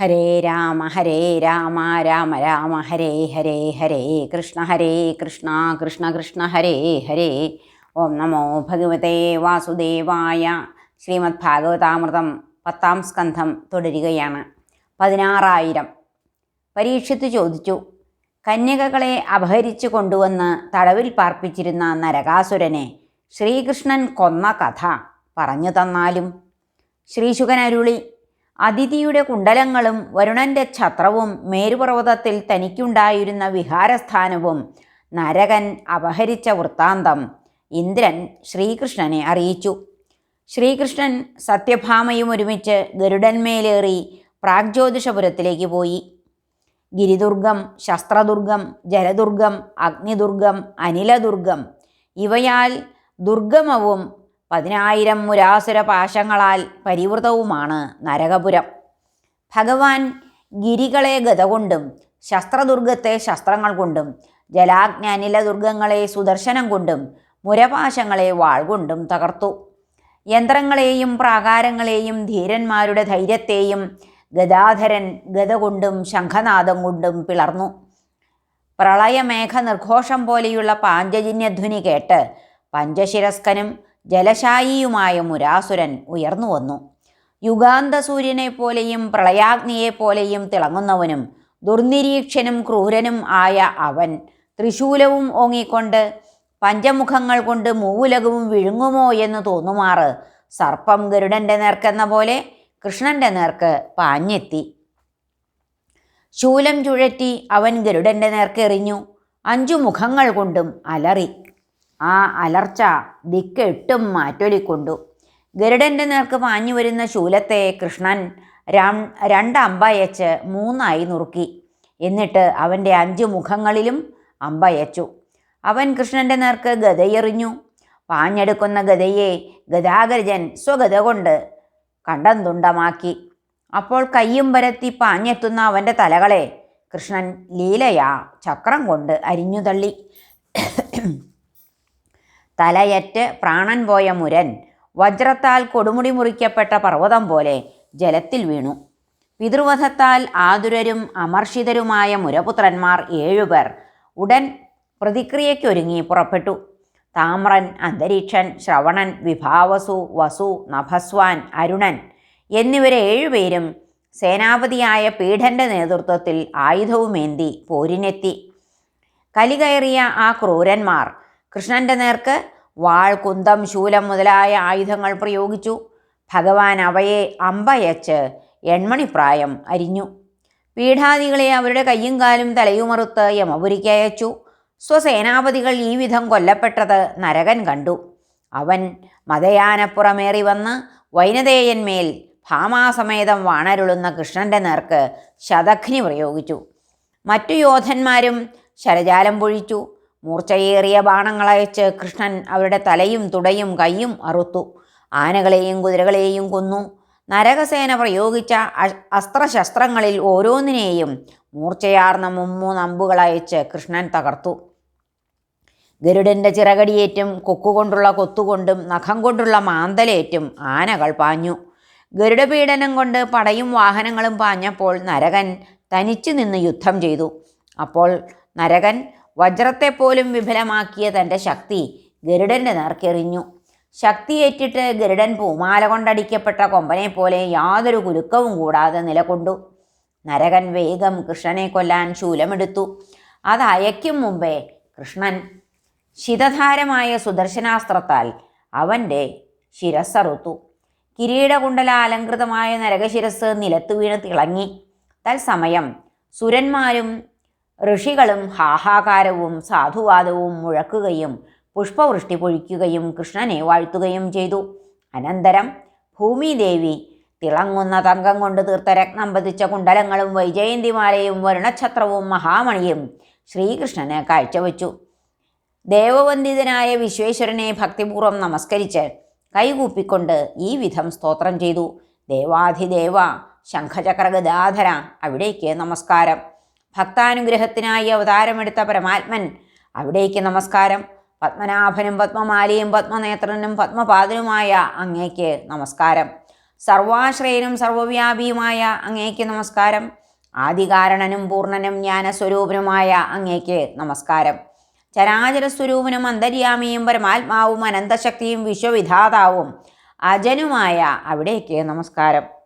ഹരേ രാമ ഹരേ രാമ രാമ രാമ ഹരേ ഹരേ ഹരേ കൃഷ്ണ ഹരേ കൃഷ്ണ കൃഷ്ണ കൃഷ്ണ ഹരേ ഹരേ. ഓം നമോ ഭഗവതേ വാസുദേവായ. ശ്രീമദ് ഭാഗവതാമൃതം പത്താം സ്കന്ധം തുടരുകയാണ്. പതിനാറായിരം. പരീക്ഷത്ത് ചോദിച്ചു. കന്യകകളെ അപഹരിച്ചു കൊണ്ടുവന്ന് തടവിൽ പാർപ്പിച്ചിരുന്ന നരകാസുരനെ ശ്രീകൃഷ്ണൻ കൊന്ന കഥ പറഞ്ഞു തന്നാലും ശ്രീശുഖനരുളി അതിഥിയുടെ കുണ്ടലങ്ങളും വരുണന്റെ ഛത്രവും മേരുപർവതത്തിൽ തനിക്കുണ്ടായിരുന്ന വിഹാരസ്ഥാനവും നരകൻ അപഹരിച്ച വൃത്താന്തം ഇന്ദ്രൻ ശ്രീകൃഷ്ണനെ അറിയിച്ചു. ശ്രീകൃഷ്ണൻ സത്യഭാമയും ഒരുമിച്ച് ഗരുഡന്മേലേറി പ്രാഗ്ജ്യോതിഷപുരത്തിലേക്ക് പോയി. ഗിരിദുർഗം ശസ്ത്രദുർഗം ജലദുർഗം അഗ്നിദുർഗം അനിലദുർഗം ഇവയാൽ ദുർഗമവും പതിനായിരം മുരാസുര പാശങ്ങളാൽ പരിവൃതവുമാണ് നരകപുരം. ഭഗവാൻ ഗിരികളെ ഗത കൊണ്ടും ശസ്ത്രദുർഗത്തെ ശസ്ത്രങ്ങൾ കൊണ്ടും ജലാജ്ഞാനില ദുർഗങ്ങളെ സുദർശനം കൊണ്ടും മുരപാശങ്ങളെ വാൾ കൊണ്ടും തകർത്തു. യന്ത്രങ്ങളെയും പ്രാകാരങ്ങളെയും ധീരന്മാരുടെ ധൈര്യത്തെയും ഗദാധരൻ ഗത കൊണ്ടും ശംഖനാദം കൊണ്ടും പിളർന്നു. പ്രളയമേഘ നിർഘോഷം പോലെയുള്ള പാഞ്ചജന്യധ്വനി കേട്ട് പഞ്ചശിരസ്കനും ജലശായിയുമായ മുരാസുരൻ ഉയർന്നു വന്നു. യുഗാന്ത സൂര്യനെപ്പോലെയും പ്രളയാഗ്നിയെപ്പോലെയും തിളങ്ങുന്നവനും ദുർനിരീക്ഷനും ക്രൂരനും ആയ അവൻ ത്രിശൂലവും ഓങ്ങിക്കൊണ്ട് പഞ്ചമുഖങ്ങൾ കൊണ്ട് മൂവുലകവും വിഴുങ്ങുമോ എന്ന് തോന്നുമാറ് സർപ്പം ഗരുഡന്റെ നേർക്കെന്ന പോലെ കൃഷ്ണന്റെ നേർക്ക് പാഞ്ഞെത്തി. ശൂലം ചുഴറ്റി അവൻ ഗരുഡന്റെ നേർക്ക് എറിഞ്ഞു അഞ്ചു മുഖങ്ങൾ കൊണ്ടും അലറി. ആ അലർച്ച ദിക്കെട്ടും മാറ്റൊലിക്കൊണ്ടു. ഗരുഡന്റെ നേർക്ക് പാഞ്ഞു വരുന്ന ശൂലത്തെ കൃഷ്ണൻ രണ്ട് അമ്പയച്ച് മൂന്നായി നുറുക്കി. എന്നിട്ട് അവന്റെ അഞ്ച് മുഖങ്ങളിലും അമ്പയച്ചു അവൻ കൃഷ്ണന്റെ നേർക്ക് ഗതയെറിഞ്ഞു. പാഞ്ഞെടുക്കുന്ന ഗതയെ ഗതാഗരജൻ സ്വഗത കൊണ്ട് കണ്ടം തുണ്ടമാക്കി അപ്പോൾ കയ്യും പരത്തി പാഞ്ഞെത്തുന്ന അവന്റെ തലകളെ കൃഷ്ണൻ ലീലയാ ചക്രം കൊണ്ട് അരിഞ്ഞു തള്ളി. തലയറ്റ് പ്രാണൻ പോയ മുരൻ വജ്രത്താൽ കൊടുമുടി മുറിക്കപ്പെട്ട പർവതം പോലെ ജലത്തിൽ വീണു. പിതൃവധത്താൽ ആതുരരും അമർഷിതരുമായ മുരപുത്രന്മാർ ഏഴുപേർ ഉടൻ പ്രതിക്രിയയ്ക്കൊരുങ്ങി പുറപ്പെട്ടു. താമ്രൻ അന്തരീക്ഷൻ ശ്രവണൻ വിഭാവസു വസു നഭസ്വാൻ അരുണൻ എന്നിവരെ ഏഴുപേരും സേനാപതിയായ പീഠന്റെ നേതൃത്വത്തിൽ ആയുധവുമേന്തി പോരിനെത്തി. കലികയറിയ ആ ക്രൂരന്മാർ കൃഷ്ണന്റെ നേർക്ക് വാൾ കുന്തം ശൂലം മുതലായ ആയുധങ്ങൾ പ്രയോഗിച്ചു. ഭഗവാൻ അവയെ അമ്പയച്ച് എൺമണിപ്രായം അരിഞ്ഞു. പീഠാദികളെ അവരുടെ കയ്യും കാലും തലയുമറുത്ത് യമപുരിക്ക് അയച്ചു. സ്വസേനാപതികൾ ഈ വിധം കൊല്ലപ്പെട്ടത് നരകൻ കണ്ടു. അവൻ മതയാനപ്പുറമേറി വന്ന് വൈനതേയന്മേൽ ഭാമാസമേതം വാണരുളുന്ന കൃഷ്ണന്റെ നേർക്ക് ശതഘ്നി പ്രയോഗിച്ചു. മറ്റു യോധന്മാരും ശരജാലം പൊഴിച്ചു. മൂർച്ചയേറിയ ബാണങ്ങളയച്ച് കൃഷ്ണൻ അവരുടെ തലയും തുടയും കൈയും അറുത്തു. ആനകളെയും കുതിരകളെയും കൊന്നു. നരകസേന പ്രയോഗിച്ച അസ്ത്രശസ്ത്രങ്ങളിൽ ഓരോന്നിനെയും മൂർച്ചയാർന്ന മുമ്മൂന്നമ്പുകളയച്ച് കൃഷ്ണൻ തകർത്തു. ഗരുഡന്റെ ചിറകടിയേറ്റും കൊക്കുകൊണ്ടുള്ള കൊത്തുകൊണ്ടും നഖം കൊണ്ടുള്ള മാന്തലേറ്റും ആനകൾ പാഞ്ഞു. ഗരുഡപീഡനം കൊണ്ട് പടയും വാഹനങ്ങളും പാഞ്ഞപ്പോൾ നരകൻ തനിച്ചു നിന്ന് യുദ്ധം ചെയ്തു. അപ്പോൾ നരകൻ വജ്രത്തെപ്പോലും വിഫലമാക്കിയ തന്റെ ശക്തി ഗരുഡന്റെ നേർക്കെറിഞ്ഞു. ശക്തിയേറ്റിട്ട് ഗരുഡൻ പൂമാല കൊണ്ടടിക്കപ്പെട്ട കൊമ്പനെ പോലെ യാതൊരു കുലുക്കവും കൂടാതെ നിലകൊണ്ടു. നരകൻ വേഗം കൃഷ്ണനെ കൊല്ലാൻ ശൂലമെടുത്തു. അത് അയക്കും മുമ്പേ കൃഷ്ണൻ ശിതധാരമായ സുദർശനാസ്ത്രത്താൽ അവന്റെ ശിരസ്സറുത്തു. കിരീടകുണ്ടല അലങ്കൃതമായ നരകശിരസ് നിലത്തു വീണ് തിളങ്ങി. തൽസമയം സുരന്മാരും ഋഷികളും ഹാഹാകാരവും സാധുവാദവും മുഴക്കുകയും പുഷ്പവൃഷ്ടി പൊഴിക്കുകയും കൃഷ്ണനെ വാഴ്ത്തുകയും ചെയ്തു. അനന്തരം ഭൂമിദേവി തിളങ്ങുന്ന തങ്കം കൊണ്ട് തീർത്ത രത്നം പതിച്ച കുണ്ടലങ്ങളും വൈജയന്തിമാലയും വരുണഛത്രവും മഹാമണിയും ശ്രീകൃഷ്ണന് കാഴ്ചവെച്ചു. ദേവവന്ദിതനായ വിശ്വേശ്വരനെ ഭക്തിപൂർവം നമസ്കരിച്ച് കൈകൂപ്പിക്കൊണ്ട് ഈ വിധം സ്തോത്രം ചെയ്തു. ദേവാധിദേവ ശംഖചക്രഗദാധര അവിടേക്ക് നമസ്കാരം. ഭക്താനുഗ്രഹത്തിനായി അവതാരമെടുത്ത പരമാത്മൻ. അവിടേക്ക് നമസ്കാരം. പത്മനാഭനും പത്മമാലിയും പത്മനേത്രനും പത്മപാദനുമായ അങ്ങേക്ക് നമസ്കാരം. സർവാശ്രയനും സർവവ്യാപിയുമായ അങ്ങേക്ക് നമസ്കാരം. ആദികാരണനും പൂർണനും ജ്ഞാനസ്വരൂപനുമായ അങ്ങേക്ക് നമസ്കാരം. ചരാചരസ്വരൂപനും അന്തര്യാമിയും പരമാത്മാവും അനന്തശക്തിയും വിശ്വവിധാതാവും അജനുമായ അവിടേക്ക് നമസ്കാരം.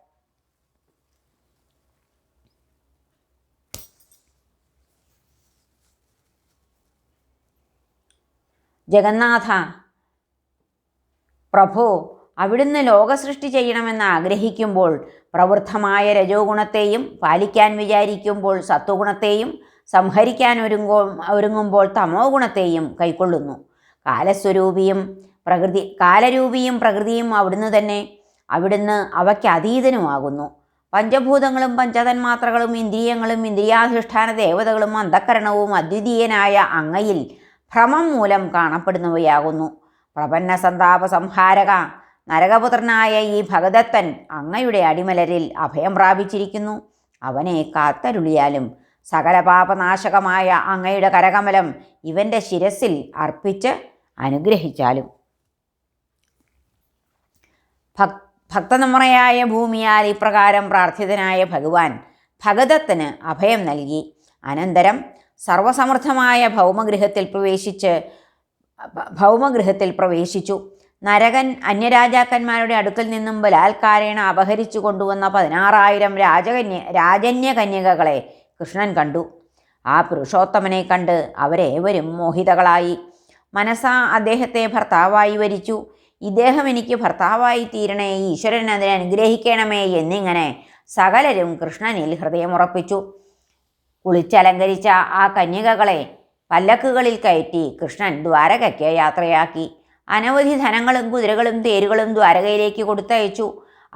ജഗന്നാഥ പ്രഭു അവിടുന്ന് ലോകസൃഷ്ടി ചെയ്യണമെന്ന് ആഗ്രഹിക്കുമ്പോൾ പ്രവൃദ്ധമായ രജോ ഗുണത്തെയും പാലിക്കാൻ വിചാരിക്കുമ്പോൾ സത്വഗുണത്തെയും സംഹരിക്കാൻ ഒരുങ്ങോ ഒരുങ്ങുമ്പോൾ തമോ ഗുണത്തെയും കൈക്കൊള്ളുന്നു. കാലസ്വരൂപിയും പ്രകൃതി കാലരൂപിയും പ്രകൃതിയും അവിടുന്ന് തന്നെ അവിടുന്ന് അവയ്ക്ക് അതീതനുമാകുന്നു. പഞ്ചഭൂതങ്ങളും പഞ്ചതന്മാത്രകളും ഇന്ദ്രിയങ്ങളും ഇന്ദ്രിയാധിഷ്ഠാന ദേവതകളും അന്ധക്കരണവും അദ്വിതീയനായ അങ്ങയിൽ ഭ്രമം മൂലം കാണപ്പെടുന്നവയാകുന്നു. പ്രപന്ന സന്താപ സംഹാരക നരകപുത്രനായ ഈ ഭഗദത്തൻ അങ്ങയുടെ അടിമലരിൽ അഭയം പ്രാപിച്ചിരിക്കുന്നു. അവനെ കാത്തരുളിയാലും സകല പാപനാശകമായ അങ്ങയുടെ കരകമലം ഇവന്റെ ശിരസിൽ അർപ്പിച്ച് അനുഗ്രഹിച്ചാലും. ഭക് ഭക്തനമ്രയായ ഭൂമിയാൽ ഇപ്രകാരം പ്രാർത്ഥിതനായ ഭഗവാൻ ഭഗതത്തിന് അഭയം നൽകി. അനന്തരം സർവസമൃദ്ധമായ ഭൗമഗൃഹത്തിൽ പ്രവേശിച്ച് ഭൗമഗൃഹത്തിൽ പ്രവേശിച്ചു. നരകൻ അന്യരാജാക്കന്മാരുടെ അടുക്കൽ നിന്നും ബലാത്കാരേണ അപഹരിച്ചു കൊണ്ടുവന്ന പതിനാറായിരം രാജകന്യ രാജന്യകന്യകകളെ കൃഷ്ണൻ കണ്ടു. ആ പുരുഷോത്തമനെ കണ്ട് അവരേവരും മോഹിതകളായി. മനസ്സാ അദ്ദേഹത്തെ ഭർത്താവായി വരിച്ചു. ഇദ്ദേഹം എനിക്ക് ഭർത്താവായി തീരണേ ഈശ്വരൻ അതിനെ അനുഗ്രഹിക്കണമേ എന്നിങ്ങനെ സകലരും കൃഷ്ണനിൽ ഹൃദയമുറപ്പിച്ചു. കുളിച്ചലങ്കരിച്ച ആ കന്യകകളെ പല്ലക്കുകളിൽ കയറ്റി കൃഷ്ണൻ ദ്വാരകയ്ക്ക് യാത്രയാക്കി. അനവധി ധനങ്ങളും കുതിരകളും തേരുകളും ദ്വാരകയിലേക്ക് കൊടുത്തയച്ചു.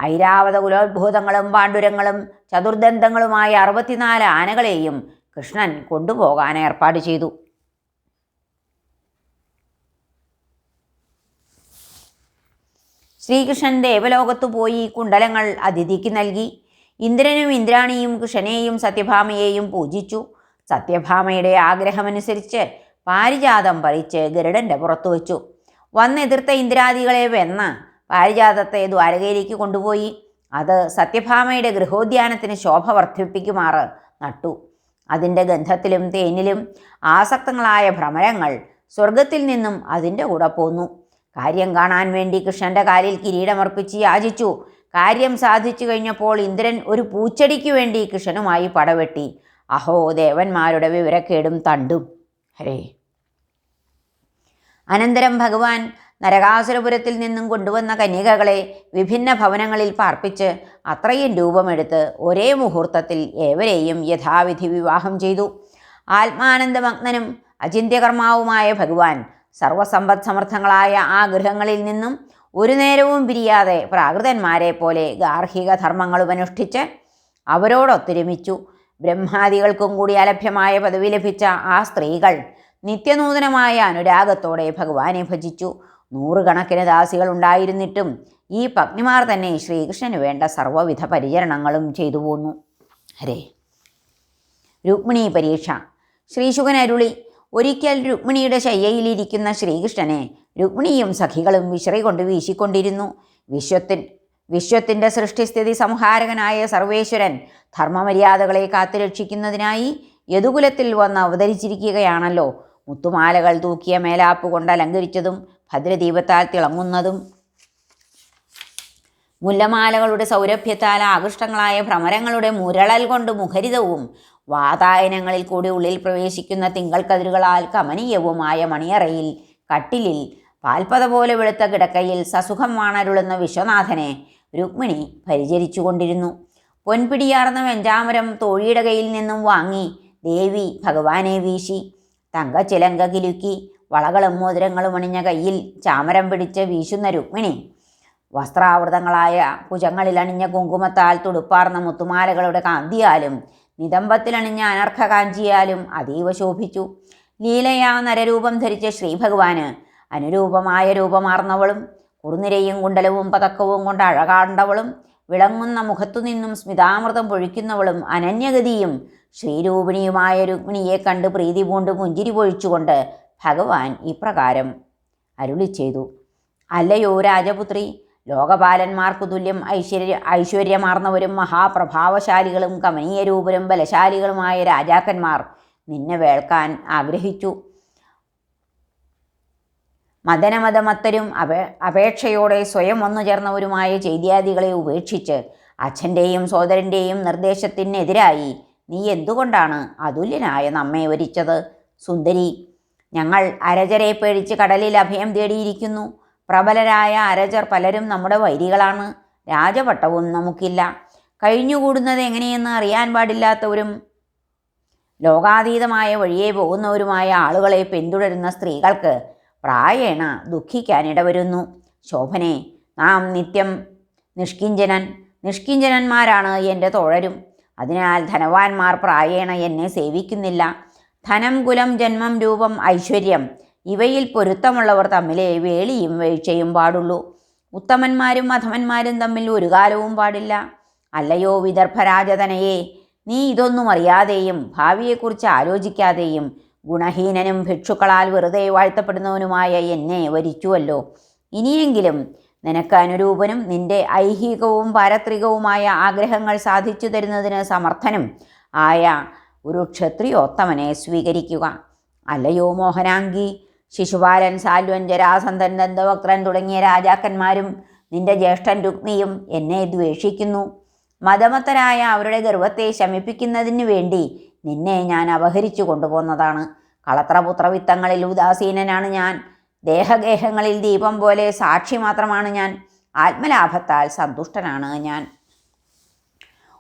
ഐരാവത കുലോത്ഭൂതങ്ങളും പാണ്ഡുരങ്ങളും ചതുർദന്തങ്ങളുമായ അറുപത്തിനാല് ആനകളെയും കൃഷ്ണൻ കൊണ്ടുപോകാൻ ഏർപ്പാട് ചെയ്തു. ശ്രീകൃഷ്ണൻ ദേവലോകത്തു പോയി കുണ്ടലങ്ങൾ അതിഥിക്ക് നൽകി. ഇന്ദ്രനും ഇന്ദ്രാണിയും കൃഷ്ണനെയും സത്യഭാമയെയും പൂജിച്ചു. സത്യഭാമയുടെ ആഗ്രഹമനുസരിച്ച് പാരിജാതം പറിച്ച് ഗരുഡന്റെ പുറത്തു വച്ചു. വന്നെതിർത്ത ഇന്ദ്രാദികളെ വെന്ന് പാരിജാതത്തെ ദ്വാരകയിലേക്ക് കൊണ്ടുപോയി. അത് സത്യഭാമയുടെ ഗൃഹോദ്യാനത്തിന് ശോഭ വർദ്ധിപ്പിക്കുമാറ് നട്ടു. അതിന്റെ ഗന്ധത്തിലും തേനിലും ആസക്തങ്ങളായ ഭ്രമരങ്ങൾ സ്വർഗത്തിൽ നിന്നും അതിന്റെ കൂടെ പോന്നു. കാര്യം കാണാൻ വേണ്ടി കൃഷ്ണന്റെ കാലിൽ കിരീടമർപ്പിച്ച് യാചിച്ചു. കാര്യം സാധിച്ചു കഴിഞ്ഞപ്പോൾ ഇന്ദ്രൻ ഒരു പൂച്ചെടിക്ക് വേണ്ടി കൃഷ്ണനുമായി പടവെട്ടി. അഹോ ദേവന്മാരുടെ വിവരക്കേടും തണ്ടും. ഹരേ. അനന്തരം ഭഗവാൻ നരകാസുരപുരത്തിൽ നിന്നും കൊണ്ടുവന്ന കന്യകകളെ വിഭിന്ന ഭവനങ്ങളിൽ പാർപ്പിച്ച് അത്രയും രൂപമെടുത്ത് ഒരേ മുഹൂർത്തത്തിൽ ഏവരെയും യഥാവിധി വിവാഹം ചെയ്തു. ആത്മാനന്ദമഗ്നനും അചിന്ത്യകർമാവുമായ ഭഗവാൻ സർവസമ്പദ് സമർത്ഥങ്ങളായ ആ ഗൃഹങ്ങളിൽ നിന്നും ഒരു നേരവും പിരിയാതെ പ്രാകൃതന്മാരെ പോലെ ഗാർഹിക ധർമ്മങ്ങളും അനുഷ്ഠിച്ച് അവരോടൊത്തൊരുമിച്ചു ബ്രഹ്മാദികൾക്കും കൂടി അലഭ്യമായ പദവി ലഭിച്ച ആ സ്ത്രീകൾ നിത്യനൂതനമായ അനുരാഗത്തോടെ ഭഗവാനെ ഭജിച്ചു. നൂറുകണക്കിന് ദാസികൾ ഉണ്ടായിരുന്നിട്ടും ഈ പത്നിമാർ തന്നെ ശ്രീകൃഷ്ണന് വേണ്ട സർവവിധ പരിചരണങ്ങളും ചെയ്തു പോന്നു. ഹരേ. രുക്മിണി പരീക്ഷ. ശ്രീശുഖൻ അരുളി. ഒരിക്കൽ രുക്മിണിയുടെ ശയ്യയിലിരിക്കുന്ന ശ്രീകൃഷ്ണനെ രുക്മിണിയും സഖികളും വിശ്രൈ കൊണ്ട് വീശിക്കൊണ്ടിരുന്നു. വിശ്വത്തിൻ വിശ്വത്തിന്റെ സൃഷ്ടിസ്ഥിതി സംഹാരകനായ സർവേശ്വരൻ ധർമ്മമര്യാദകളെ കാത്തുരക്ഷിക്കുന്നതിനായി യദുകുലത്തിൽ വന്ന് അവതരിച്ചിരിക്കുകയാണല്ലോ. മുത്തുമാലകൾ തൂക്കിയ മേലാപ്പ് കൊണ്ട് അലങ്കരിച്ചതും ഭദ്രദീപത്താൽ തിളങ്ങുന്നതും. മുല്ലമാലകളുടെ സൗരഭ്യത്താൽ ആകൃഷ്ടങ്ങളായ ഭ്രമരങ്ങളുടെ മുരളൽ കൊണ്ട് മുഖരിതവും വാതായനങ്ങളിൽ കൂടി ഉള്ളിൽ പ്രവേശിക്കുന്ന തിങ്കൾക്കതിരുകളാൽ കമനീയവുമായ മണിയറയിൽ കട്ടിലിൽ പാൽപ്പത പോലെ വെളുത്ത കിടക്കയിൽ സസുഖം വാണരുളുന്ന വിശ്വനാഥനെ രുക്മിണി പരിചരിച്ചു കൊണ്ടിരുന്നു. പൊൻപിടിയാർന്ന വെഞ്ചാമരം തോഴിയുടെ കയ്യിൽ നിന്നും വാങ്ങി ദേവി ഭഗവാനെ വീശി. തങ്കച്ചിലങ്ക കിലുക്കി വളകളും മോതിരങ്ങളും അണിഞ്ഞ കയ്യിൽ ചാമരം പിടിച്ച് വീശുന്ന രുക്മിണി വസ്ത്രാവൃതങ്ങളായ ഭുജങ്ങളിൽ അണിഞ്ഞ കുങ്കുമത്താൽ തുടുപ്പാർന്ന മുത്തുമാലകളുടെ കാന്തിയാലും നിതംബത്തിലണിഞ്ഞ അനർഘ കാഞ്ചിയാലും അതീവ ശോഭിച്ചു. ലീലയാ നരരൂപം ധരിച്ച ശ്രീഭഗവാന്. അനുരൂപമായ രൂപമാർന്നവളും കുറുനിരയും കുണ്ടലവും പതക്കവും കൊണ്ട് അഴകാണ്ടവളും വിളങ്ങുന്ന മുഖത്തുനിന്നും സ്മിതാമൃതം പൊഴിക്കുന്നവളും അനന്യഗതിയും ശ്രീരൂപിണിയുമായ രുക്മിണിയെ കണ്ട് പ്രീതി പൂണ്ട് പുഞ്ചിരി പൊഴിച്ചുകൊണ്ട് ഭഗവാൻ ഇപ്രകാരം അരുളി ചെയ്തു. അല്ലയോ രാജപുത്രി ലോകപാലന്മാർക്കു തുല്യം ഐശ്വര്യ ഐശ്വര്യമാർന്നവരും മഹാപ്രഭാവശാലികളും കമനീയരൂപരും ബലശാലികളുമായ രാജാക്കന്മാർ നിന്നെ വേൾക്കാൻ ആഗ്രഹിച്ചു. മദനമതമത്തരും അപേ അപേക്ഷയോടെ സ്വയം ഒന്നു ചേർന്നവരുമായ ചെയ്തിയാദികളെ ഉപേക്ഷിച്ച് അച്ഛന്റെയും സോദരന്റെയും നിർദ്ദേശത്തിനെതിരായി നീ എന്തുകൊണ്ടാണ് അതുല്യനായ നമ്മെ വരിച്ചത്? സുന്ദരി ഞങ്ങൾ അരജരെ പേടിച്ച് കടലിൽ അഭയം തേടിയിരിക്കുന്നു. പ്രബലരായ അരജർ പലരും നമ്മുടെ വൈരികളാണ്. രാജപട്ടവും നമുക്കില്ല. കഴിഞ്ഞുകൂടുന്നത് എങ്ങനെയെന്ന് അറിയാൻ പാടില്ലാത്തവരും ലോകാതീതമായ വഴിയെ പോകുന്നവരുമായ ആളുകളെ പിന്തുടരുന്ന സ്ത്രീകൾക്ക് പ്രായേണ ദുഃഖിക്കാനിടവരുന്നു ശോഭനെ നാം നിത്യം നിഷ്കിഞ്ചനൻ നിഷ്കിഞ്ചനന്മാരാണ് എന്റെ തോഴരും. അതിനാൽ ധനവാന്മാർ പ്രായേണ എന്നെ സേവിക്കുന്നില്ല. ധനം കുലം ജന്മം രൂപം ഐശ്വര്യം ഇവയിൽ പൊരുത്തമുള്ളവർ തമ്മിലെ വേളിയും വീഴ്ചയും പാടുള്ളൂ. ഉത്തമന്മാരും അധമന്മാരും തമ്മിൽ ഒരു കാലവും പാടില്ല. അല്ലയോ വിദർഭരാജതനയെ നീ ഇതൊന്നും അറിയാതെയും ഭാവിയെക്കുറിച്ച് ആലോചിക്കാതെയും ഗുണഹീനനും ഭിക്ഷുക്കളാൽ വെറുതെ വാഴ്ത്തപ്പെടുന്നവനുമായ എന്നെ വരിച്ചുവല്ലോ. ഇനിയെങ്കിലും നിനക്ക് അനുരൂപനും നിന്റെ ഐഹികവും പാരത്രികവുമായ ആഗ്രഹങ്ങൾ സാധിച്ചു തരുന്നതിന് സമർത്ഥനും ആയ ഒരു ക്ഷത്രിയോത്തമനെ സ്വീകരിക്കുക. അല്ലയോ മോഹനാംഗി ശിശുപാലൻ സാൽവൻ ജരാസന്ധൻ ദന്തവക്രൻ തുടങ്ങിയ രാജാക്കന്മാരും നിന്റെ ജ്യേഷ്ഠൻ രുക്മിയും എന്നെ ദ്വേഷിക്കുന്നു. മതമത്തരായ അവരുടെ ഗർവത്തെ ശമിപ്പിക്കുന്നതിനു വേണ്ടി നിന്നെ ഞാൻ അപഹരിച്ചു കൊണ്ടുപോന്നതാണ്. കളത്രപുത്രവിത്തങ്ങളിൽ ഉദാസീനനാണ് ഞാൻ. ദേഹഗേഹങ്ങളിൽ ദീപം പോലെ സാക്ഷി മാത്രമാണ് ഞാൻ. ആത്മലാഭത്താൽ സന്തുഷ്ടനാണ് ഞാൻ.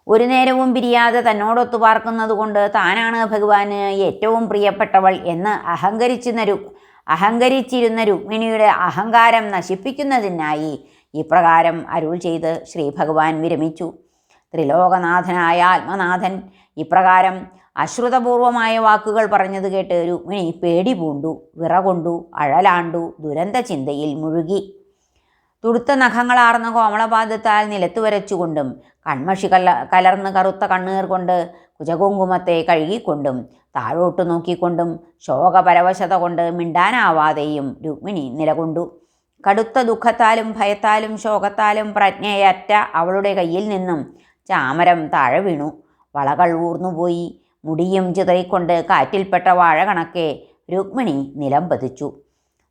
ഒരു നേരവും പിരിയാതെ തന്നോടൊത്തു പാർക്കുന്നത് കൊണ്ട് താനാണ് ഭഗവാന് ഏറ്റവും പ്രിയപ്പെട്ടവൾ എന്ന് അഹങ്കരിച്ചിരുന്ന രു അഹങ്കരിച്ചിരുന്ന രുക്മിണിയുടെ അഹങ്കാരം നശിപ്പിക്കുന്നതിനായി ഇപ്രകാരം അരുൾ ചെയ്ത് ശ്രീ ഭഗവാൻ വിരമിച്ചു. ത്രിലോകനാഥനായ ആത്മനാഥൻ ഇപ്രകാരം അശ്രുതപൂർവമായ വാക്കുകൾ പറഞ്ഞത് കേട്ട് രുക്മിണി പേടി പൂണ്ടു വിറകൊണ്ടു അഴലാണ്ടു ദുരന്ത ചിന്തയിൽ മുഴുകി. തുടുത്ത നഖങ്ങളാർന്ന കോമളപാദത്താൽ നിലത്തു വരച്ചുകൊണ്ടും കൺമഷി കല കലർന്ന് കറുത്ത കണ്ണീർ കൊണ്ട് കുജകുങ്കുമത്തെ കഴുകിക്കൊണ്ടും താഴോട്ട് നോക്കിക്കൊണ്ടും ശോകപരവശത കൊണ്ട് മിണ്ടാനാവാതെയും രുക്മിണി നിലകൊണ്ടു. കടുത്ത ദുഃഖത്താലും ഭയത്താലും ശോകത്താലും പ്രജ്ഞയറ്റ അവളുടെ കയ്യിൽ നിന്നും ചാമരം താഴെ വീണു. വളകൾ ഊർന്നുപോയി മുടിയും ചിതറിക്കൊണ്ട് കാറ്റിൽപ്പെട്ട വാഴ കണക്കെ രുക്മിണി നിലം പതിച്ചു.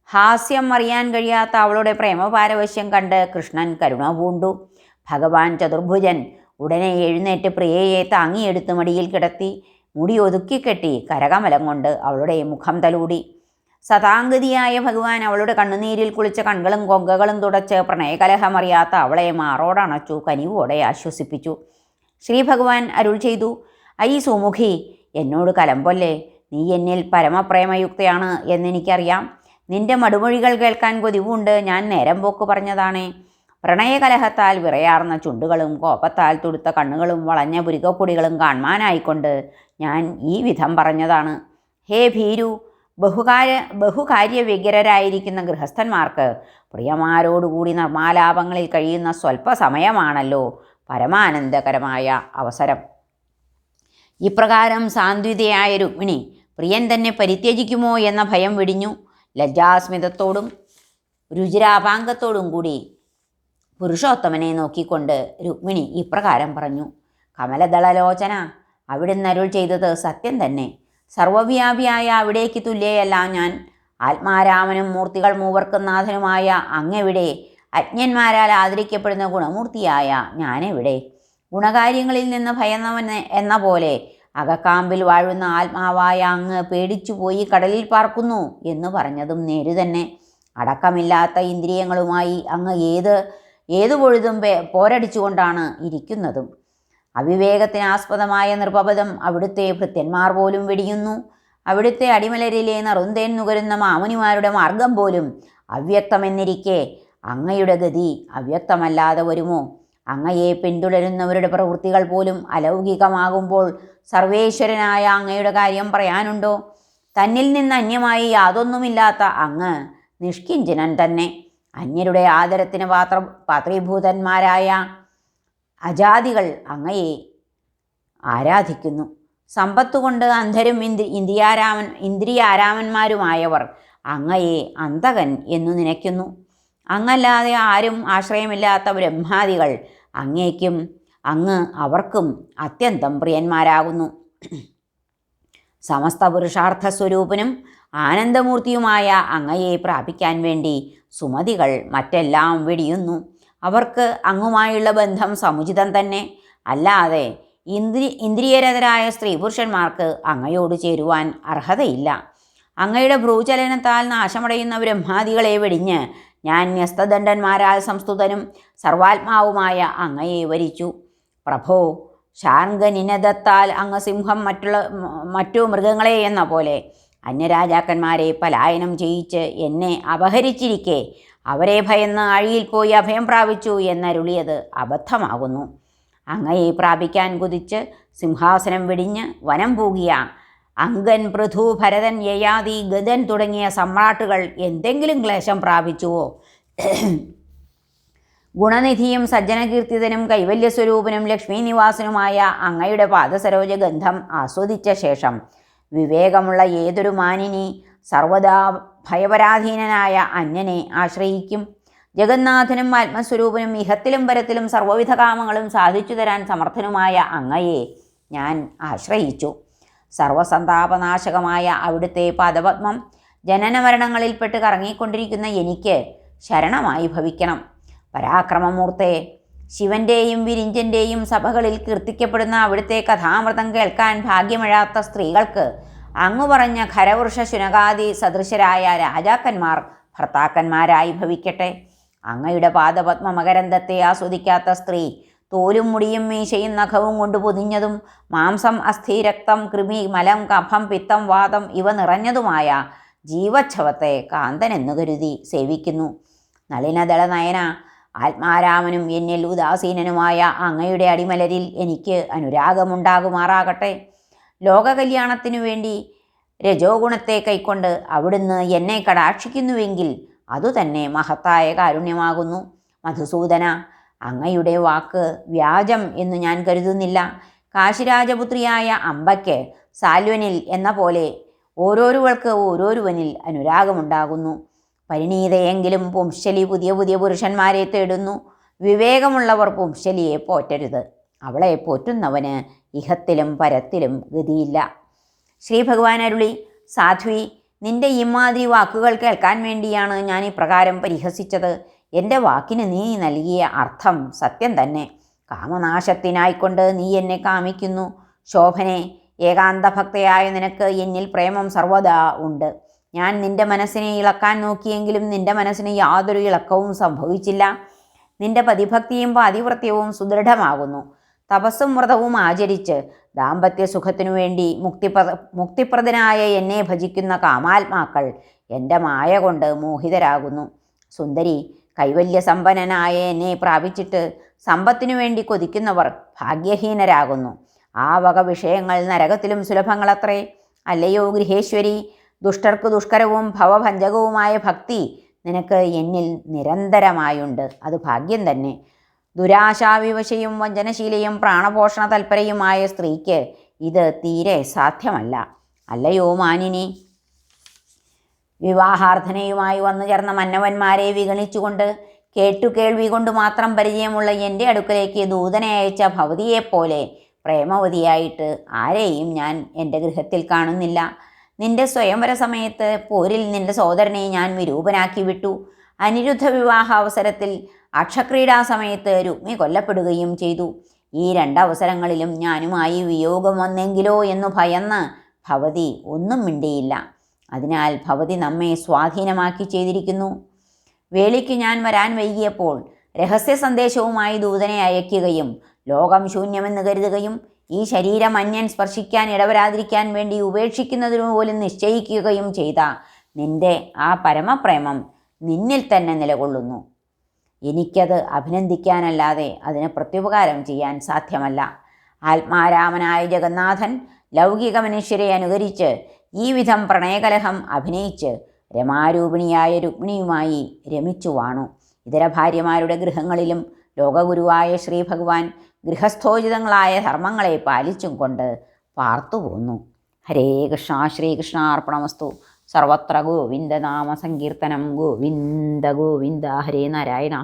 ഹാസ്യം അറിയാൻ കഴിയാത്ത അവളുടെ പ്രേമപാരവശ്യം കണ്ട് കൃഷ്ണൻ കരുണ പൂണ്ടു. ഭഗവാൻ ചതുർഭുജൻ ഉടനെ എഴുന്നേറ്റ് പ്രിയയെ താങ്ങിയെടുത്ത് മടിയിൽ കിടത്തി മുടി ഒതുക്കിക്കെട്ടി കരകമലം കൊണ്ട് അവളുടെ മുഖം തലൂടി. സതാംഗതിയായ ഭഗവാൻ അവളുടെ കണ്ണുനീരിൽ കുളിച്ച കൺകളും കൊങ്കകളും തുടച്ച് പ്രണയകലഹമറിയാത്ത അവളെ മാറോടണച്ചു കനിവോടെ ആശ്വസിപ്പിച്ചു. ശ്രീ ഭഗവാൻ അരുൾ ചെയ്തു ഐ സുമുഖി എന്നോട് കലമ്പൊല്ലേ? നീ എന്നിൽ പരമപ്രേമയുക്തയാണ് എന്നെനിക്കറിയാം. നിന്റെ മടുമൊഴികൾ കേൾക്കാൻ കൊതിവുണ്ട് ഞാൻ നേരം പോക്ക് പറഞ്ഞതാണേ. പ്രണയകലഹത്താൽ വിറയാർന്ന ചുണ്ടുകളും കോപത്താൽ തുടുത്ത കണ്ണുകളും വളഞ്ഞ പുരികപ്പൊടികളും കാണാനായിക്കൊണ്ട് ഞാൻ ഈ വിധം പറഞ്ഞതാണ്. ഹേ ഭീരു ബഹുകാര്യ ബഹുകാര്യ വ്യഗ്രരായിരിക്കുന്ന ഗൃഹസ്ഥന്മാർക്ക് പ്രിയമാരോടുകൂടി നർമാലാപങ്ങളിൽ കഴിയുന്ന സ്വല്പസമയമാണല്ലോ പരമാനന്ദകരമായ അവസരം. ഇപ്രകാരം സാന്ത്വിതയായ രുക്മിണി പ്രിയൻ തന്നെ പരിത്യജിക്കുമോ എന്ന ഭയം വിടിഞ്ഞു. ലജ്ജാസ്മിതത്തോടും രുചിരാപാങ്കത്തോടും കൂടി പുരുഷോത്തമനെ നോക്കിക്കൊണ്ട് രുക്മിണി ഇപ്രകാരം പറഞ്ഞു കമലദളലോചന അവിടുന്ന് അരുൾ ചെയ്തത് സത്യം തന്നെ. സർവവ്യാപിയായ അവിടേക്ക് തുല്യയല്ല ഞാൻ. ആത്മാരാമനും മൂർത്തികൾ മൂവർക്കും നാഥനുമായ അങ്ങെവിടെ അജ്ഞന്മാരാൽ ആദരിക്കപ്പെടുന്ന ഗുണമൂർത്തിയായ ഞാനെവിടെ? ഗുണകാര്യങ്ങളിൽ നിന്ന് ഭയന്നവൻ എന്ന പോലെ അകക്കാമ്പിൽ വാഴുന്ന ആത്മാവായ അങ്ങ് പേടിച്ചു പോയി കടലിൽ പാർക്കുന്നു എന്ന് പറഞ്ഞതും നേരു തന്നെ. അടക്കമില്ലാത്ത ഇന്ദ്രിയങ്ങളുമായി അങ്ങ് ഏത് ഏതു പൊഴുതും പോരടിച്ചുകൊണ്ടാണ് ഇരിക്കുന്നതും. അവിവേകത്തിനാസ്പദമായ നിർപപദം അവിടുത്തെ ഭൃത്യന്മാർ പോലും വെടിയുന്നു. അവിടുത്തെ അടിമലരിലെ നറുന്തേൻ നുകരുന്ന മാമുനിമാരുടെ മാർഗം പോലും അവ്യക്തമെന്നിരിക്കെ അങ്ങയുടെ ഗതി അവ്യക്തമല്ലാതെ വരുമോ? അങ്ങയെ പിന്തുടരുന്നവരുടെ പ്രവൃത്തികൾ പോലും അലൗകികമാകുമ്പോൾ സർവേശ്വരനായ അങ്ങയുടെ കാര്യം പറയാനുണ്ടോ? തന്നിൽ നിന്ന് അന്യമായി യാതൊന്നുമില്ലാത്ത അങ്ങ് നിഷ്കിഞ്ചനൻ തന്നെ. അന്യരുടെ ആദരത്തിന് പാത്ര പാത്രീഭൂതന്മാരായ അജാതികൾ അങ്ങയെ ആരാധിക്കുന്നു. സമ്പത്തുകൊണ്ട് അന്ധരും ഇന്ദ്രി ഇന്ദ്രിയാരാമൻ ഇന്ദ്രിയാരാമന്മാരുമായവർ അങ്ങയെ അന്തകൻ എന്നു നനയ്ക്കുന്നു. അങ്ങല്ലാതെ ആരും ആശ്രയമില്ലാത്ത ബ്രഹ്മാദികൾ അങ്ങേക്കും അങ്ങ് അവർക്കും അത്യന്തം പ്രിയന്മാരാകുന്നു. സമസ്ത പുരുഷാർത്ഥ സ്വരൂപനും ആനന്ദമൂർത്തിയുമായ അങ്ങയെ പ്രാപിക്കാൻ വേണ്ടി സുമതികൾ മറ്റെല്ലാം വെടിയുന്നു. അവർക്ക് അങ്ങുമായുള്ള ബന്ധം സമുചിതം തന്നെ. അല്ലാതെ ഇന്ദ്രി ഇന്ദ്രിയരതരായ സ്ത്രീ പുരുഷന്മാർക്ക് അങ്ങയോട് ചേരുവാൻ അർഹതയില്ല. അങ്ങയുടെ ഭ്രൂചലനത്താൽ നാശമടയുന്ന ബ്രഹ്മാദികളെ വെടിഞ്ഞ് ഞാൻ ന്യസ്തദണ്ഡന്മാരാൽ സംസ്തുതനും സർവാത്മാവുമായ അങ്ങയെ വരിച്ചു. പ്രഭോ ശാർഗനിനദത്താൽ അങ്ങ് സിംഹം മറ്റുള്ള മറ്റു മൃഗങ്ങളെ എന്ന പോലെ അന്യരാജാക്കന്മാരെ പലായനം ചെയ്യിച്ച് എന്നെ അപഹരിച്ചിരിക്കെ. അവരെ ഭയന്ന് ആഴിയിൽ പോയി അഭയം പ്രാപിച്ചു എന്നരുളിയത് അബദ്ധമാകുന്നു. അങ്ങയെ പ്രാപിക്കാൻ കുതിച്ച് സിംഹാസനം വെടിഞ്ഞ് വനം പൂകിയ അങ്കൻ പൃഥു ഭരതൻ യയാതി ഗതൻ തുടങ്ങിയ സമ്രാട്ടുകൾ എന്തെങ്കിലും ക്ലേശം പ്രാപിച്ചുവോ? ഗുണനിധിയും സജ്ജനകീർത്തിതനും കൈവല്യസ്വരൂപനും ലക്ഷ്മീനിവാസനുമായ അങ്ങയുടെ പാദസരോജ ഗന്ധം ആസ്വദിച്ച ശേഷം വിവേകമുള്ള ഏതൊരു മാനിനി സർവദാ ഭയപരാധീനനായ അന്യനെ ആശ്രയിക്കും. ജഗന്നാഥനും ആത്മസ്വരൂപനും ഇഹത്തിലും പരത്തിലും സർവവിധ കാമങ്ങളും സാധിച്ചു തരാൻ സമർത്ഥനുമായ അങ്ങയെ ഞാൻ ആശ്രയിച്ചു. സർവസന്താപനാശകമായ അവിടുത്തെ പാദപത്മം ജനനമരണങ്ങളിൽപ്പെട്ട് കറങ്ങിക്കൊണ്ടിരിക്കുന്ന എനിക്ക് ശരണമായി ഭവിക്കണം. പരാക്രമമൂർത്തെ ശിവന്റെയും വിരിഞ്ചന്റെയും സഭകളിൽ കീർത്തിക്കപ്പെടുന്ന അവിടുത്തെ കഥാമൃതം കേൾക്കാൻ ഭാഗ്യമിഴാത്ത സ്ത്രീകൾക്ക് അങ്ങു പറഞ്ഞ ഖരവൃഷ ശുനകാദി സദൃശരായ രാജാക്കന്മാർ ഭർത്താക്കന്മാരായി ഭവിക്കട്ടെ. അങ്ങയുടെ പാദപത്മ മകരന്ധത്തെ ആസ്വദിക്കാത്ത സ്ത്രീ തോലും മുടിയും മീശയും നഖവും കൊണ്ട് പൊതിഞ്ഞതും മാംസം അസ്ഥി രക്തം കൃമി മലം കഫം പിത്തം വാദം ഇവ നിറഞ്ഞതുമായ ജീവച്ഛവത്തെ കാന്തൻ എന്നു കരുതി സേവിക്കുന്നു. നളിനദള നയന ആത്മാരാമനും എന്നിൽ ഉദാസീനനുമായ അങ്ങയുടെ അടിമലരിൽ എനിക്ക് അനുരാഗമുണ്ടാകുമാറാകട്ടെ. ലോകകല്യാണത്തിനു വേണ്ടി രജോ ഗുണത്തെ കൈക്കൊണ്ട് അവിടുന്ന് എന്നെ കടാക്ഷിക്കുന്നുവെങ്കിൽ അതുതന്നെ മഹത്തായ കാരുണ്യമാകുന്നു. മധുസൂദന അങ്ങയുടെ വാക്ക് വ്യാജം എന്ന് ഞാൻ കരുതുന്നില്ല. കാശിരാജപുത്രിയായ അമ്പയ്ക്ക് സാൽവനിൽ എന്ന പോലെ ഓരോരുവൾക്ക് ഓരോരുവനിൽ അനുരാഗമുണ്ടാകുന്നു. പരിണീതയെങ്കിലും പുംശലി പുതിയ പുതിയ പുരുഷന്മാരെ തേടുന്നു. വിവേകമുള്ളവർ പുംശലിയെ പോറ്റരുത്. അവളെ പോറ്റുന്നവന് ഇഹത്തിലും പരത്തിലും ഗതിയില്ല. ശ്രീ ഭഗവാൻ അരുളി സാധ്വി നിന്റെ ഇമാതിരി വാക്കുകൾ കേൾക്കാൻ വേണ്ടിയാണ് ഞാൻ ഇപ്രകാരം പരിഹസിച്ചത്. എന്റെ വാക്കിന് നീ നൽകിയ അർത്ഥം സത്യം തന്നെ. കാമനാശത്തിനായിക്കൊണ്ട് നീ എന്നെ കാമിക്കുന്നു. ശോഭനെ ഏകാന്തഭക്തയായ നിനക്ക് എന്നിൽ പ്രേമം സർവദാ ഉണ്ട്. ഞാൻ നിന്റെ മനസ്സിനെ ഇളക്കാൻ നോക്കിയെങ്കിലും നിന്റെ മനസ്സിന് യാതൊരു ഇളക്കവും സംഭവിച്ചില്ല. നിന്റെ പതിഭക്തിയും പാതിവൃത്യവും സുദൃഢമാകുന്നു. തപസ്സും വ്രതവും ആചരിച്ച് ദാമ്പത്യ സുഖത്തിനു വേണ്ടി മുക്തിപ്രദ മുക്തിപ്രദനായ എന്നെ ഭജിക്കുന്ന കാമാത്മാക്കൾ എന്റെ മായ കൊണ്ട് മോഹിതരാകുന്നു. സുന്ദരി കൈവല്യ കൈവല്യസമ്പന്നനായ എന്നെ പ്രാപിച്ചിട്ട് സമ്പത്തിനു വേണ്ടി കൊതിക്കുന്നവർ ഭാഗ്യഹീനരാകുന്നു. ആ വക വിഷയങ്ങൾ നരകത്തിലും സുലഭങ്ങളത്രേ. അല്ലയോ ഗൃഹേശ്വരി ദുഷ്ടർക്ക് ദുഷ്കരവും ഭവഭഞ്ജകവുമായ ഭക്തി നിനക്ക് എന്നിൽ നിരന്തരമായുണ്ട്. അത് ഭാഗ്യം തന്നെ. ദുരാശാവിവശയും വഞ്ചനശീലയും പ്രാണപോഷണ തൽപരയുമായ സ്ത്രീക്ക് ഇത് തീരെ സാധ്യമല്ല. അല്ലയോ മാനിനി? വിവാഹാർത്ഥനയുമായി വന്നു ചേർന്ന മന്നവന്മാരെ വിഗണിച്ചുകൊണ്ട് കേട്ടുകേൾവി കൊണ്ട് മാത്രം പരിചയമുള്ള എന്റെ അടുക്കലേക്ക് ദൂതനെ അയച്ച ഭവതിയെപ്പോലെ പ്രേമവതിയായിട്ട് ആരെയും ഞാൻ എന്റെ ഗൃഹത്തിൽ കാണുന്നില്ല. നിന്റെ സ്വയംവര സമയത്ത് പോരിൽ നിന്റെ സോദരനെ ഞാൻ വിരൂപനാക്കി വിട്ടു. അനിരുദ്ധ വിവാഹ അവസരത്തിൽ അക്ഷക്രീഡാ സമയത്ത് രുക്മി കൊല്ലപ്പെടുകയും ചെയ്തു. ഈ രണ്ടവസരങ്ങളിലും ഞാനുമായി വിയോഗം വന്നെങ്കിലോ എന്ന് ഭയന്ന് ഭവതി ഒന്നും മിണ്ടിയില്ല. അതിനാൽ ഭവതി നമ്മെ സ്വാധീനമാക്കി ചെയ്തിരിക്കുന്നു. വേളിക്ക് ഞാൻ വരാൻ വൈകിയപ്പോൾ രഹസ്യ സന്ദേശവുമായി ദൂതനെ അയക്കുകയും ലോകം ശൂന്യമെന്ന് കരുതുകയും ഈ ശരീരം അന്യൻ സ്പർശിക്കാൻ ഇടവരാതിരിക്കാൻ വേണ്ടി ഉപേക്ഷിക്കുന്നതിനു പോലും നിശ്ചയിക്കുകയും ചെയ്ത നിന്റെ ആ പരമപ്രേമം നിന്നിൽ തന്നെ നിലകൊള്ളുന്നു. എനിക്കത് അഭിനന്ദിക്കാനല്ലാതെ അതിന് പ്രത്യുപകാരം ചെയ്യാൻ സാധ്യമല്ല. ആത്മാരാമനായ ജഗന്നാഥൻ ലൗകിക മനുഷ്യരെ അനുകരിച്ച് ഈ വിധം പ്രണയകലഹം അഭിനയിച്ച് രമാരൂപിണിയായ രുക്മിണിയുമായി രമിച്ചു വാണു. ഇതര ഭാര്യമാരുടെ ഗൃഹങ്ങളിലും ലോകഗുരുവായ ശ്രീ ഭഗവാൻ ഗൃഹസ്ഥോചിതങ്ങളായ ധർമ്മങ്ങളെ പാലിച്ചും കൊണ്ട് പാർത്തു പോന്നു. ഹരേ കൃഷ്ണ ശ്രീകൃഷ്ണ അർപ്പണമസ്തു സർവത്ര ഗോവിന്ദനാമ സങ്കീർത്തനം. ഗോവിന്ദ ഗോവിന്ദ ഹരേ നാരായണ.